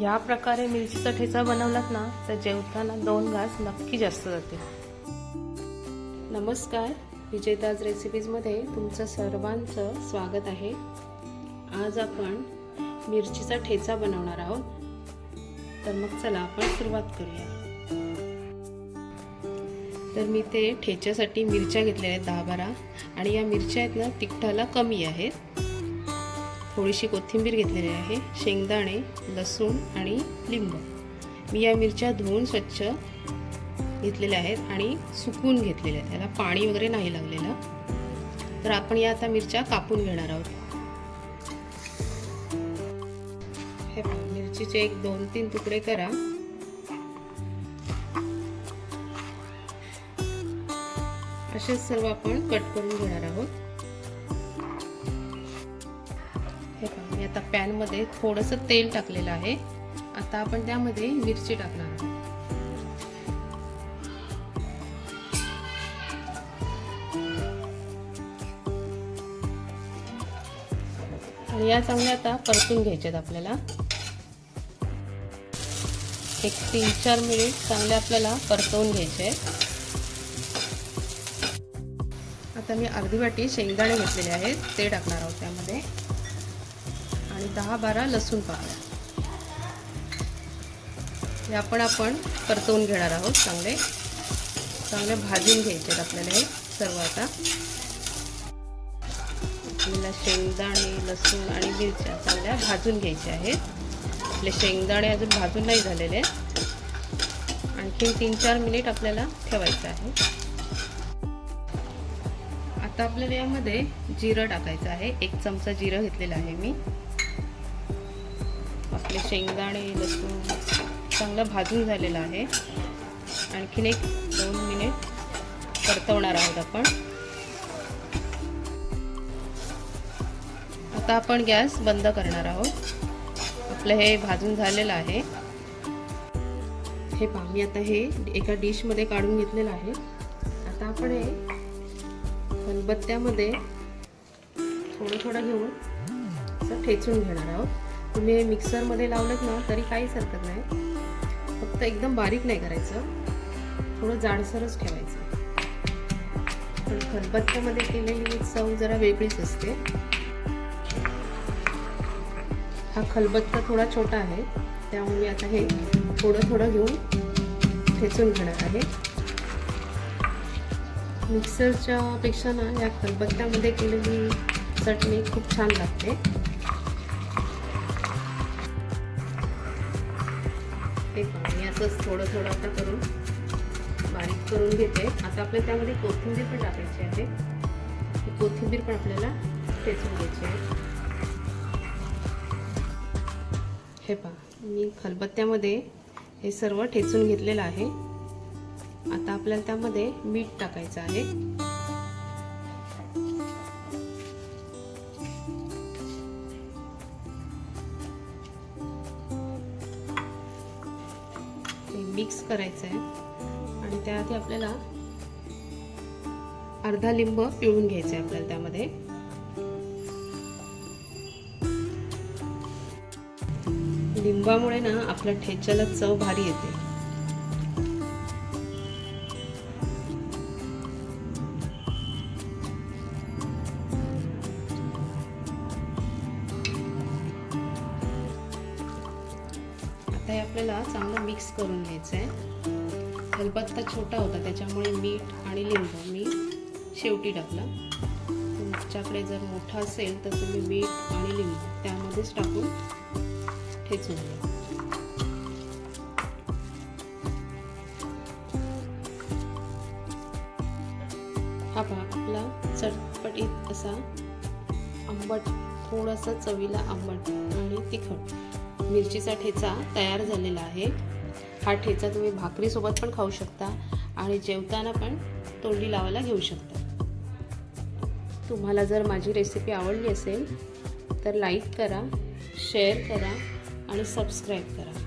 या प्रकारे मिरचीचा ठेचा बनवलात ना तर जेवताना दोन घास नक्की जास्त जातील. नमस्कार विजेताज रेसिपीजमध्ये तुमचं सर्वांचं स्वागत आहे. आज आपण मिरचीचा ठेचा बनवणार आहोत. तर मग चला आपण सुरुवात करूया. तर मी ते ठेच्यासाठी मिरच्या घेतलेल्या आहेत दहा बारा आणि या मिरच्या आहेत ना तिखटाला कमी आहेत. थोडीशी कोथिंबीर घेतलेली आहे शेंगदाणे लसूण आणि लिंबू. मी या मिरच्या धुवून स्वच्छ घेतलेल्या आहेत आणि सुकून घेतलेल्या आहेत. त्याला पाणी वगैरे नाही लागलेलं. तर आपण या आता मिरच्या कापून घेणार आहोत. हे मिरचीचे एक दोन तीन तुकडे करा. असेच सर्व आपण कट करून घेणार आहोत. आता पॅनमध्ये थोडंसं तेल टाकलेलं आहे. आता आपण त्यामध्ये मिरची टाकणार आहोत. आणि या चांगल्या आता परतून घ्यायच्यात आपल्याला. एक तीन चार मिनिट चांगले आपल्याला परतवून घ्यायचे. आता मी अर्धी वाटी शेंगदाणे घेतलेले आहेत ते टाकणार आहोत त्यामध्ये. आणि दहा बारा लसूण पाकळ्या हे आपण आपण परतवून घेणार आहोत चांगले. चांगले भाजून घ्यायचे आपल्याला हे सर्व आता. आपल्याला शेंगदाणे लसूण आणि मिरच्या चांगल्या भाजून घ्यायच्या आहेत. आपले शेंगदाणे अजून भाजून नाही झालेले आणखी तीन चार मिनिट आपल्याला ठेवायचं आहे. आता आपल्याला यामध्ये जिरं टाकायचं आहे. एक चमचा जिरं घेतलेलं आहे मी. आपले शेंगदाणे लसूण चांगलं भाजून झालेलं आहे. आणखीन एक दोन मिनिट परतवणार आहोत आपण. आता आपण गॅस बंद करणार आहोत. आपलं हे भाजून झालेलं आहे. हे पहा आता हे एका डिशमध्ये काढून घेतलेलं आहे. आता आपण हे खलबत्त्यामध्ये थोडं थोडं घेऊन असं ठेचून घेणार आहोत. तुम्ही मिक्सरमध्ये लावलेत ना तरी काहीच हरकत नाही. फक्त एकदम बारीक नाही करायचं. थोडं जाडसरच ठेवायचं. पण खलबत्त्यामध्ये केलेली चव जरा वेगळीच असते. हा खलबत्ता थोडा छोटा आहे. त्यामुळे मी आता हे थोडं थोडं घेऊन ठेचून घेणार आहे. मिक्सरच्या पेक्षा ना या खलबत्त्यामध्ये केलेली चटणी खूप छान लागते. ते मी असंच थोडं थोडं आता करून बारीक करून घेते. आता आपल्याला त्यामध्ये कोथिंबीर पण टाकायची आहे. ही कोथिंबीर पण आपल्याला ठेचून घ्यायची आहे. हे पहा मी खलबत्त्यामध्ये हे सर्व ठेचून घेतलेलं आहे. आता आपल्याला त्यामध्ये मीठ टाकायचं आहे. मिक्स करायचं आहे आणि त्याआधी आपल्याला अर्धा लिंब पिळून घ्यायचं आहे आपल्याला त्यामध्ये. लिंबामुळे ना आपल्या ठेच्याला चव भारी येते. हे आपल्याला चांगलं मिक्स करून घ्यायचं आहे खलबत्ता छोटा होता त्याच्यामुळे मीठ आणि लिंबू मी शेवटी टाकला. तुमच्याकडे जर मोठा असेल तर तुम्ही मीठ आणि लिंबू त्यामध्येच टाकून ठेचून घ्या हा पहा आपला चटपटीत असा आंबट थोडासा चवीला आंबट आणि तिखट. मिरचीचा ठेचा तयार झालेला आहे. हा ठेचा तुम्ही भाकरीसोबत पण खाऊ शकता आणि जेवताना पण तोंडी लावायला घेऊ शकता. तुम्हाला जर माझी रेसिपी आवडली असेल तर लाईक करा शेअर करा आणि सबस्क्राईब करा.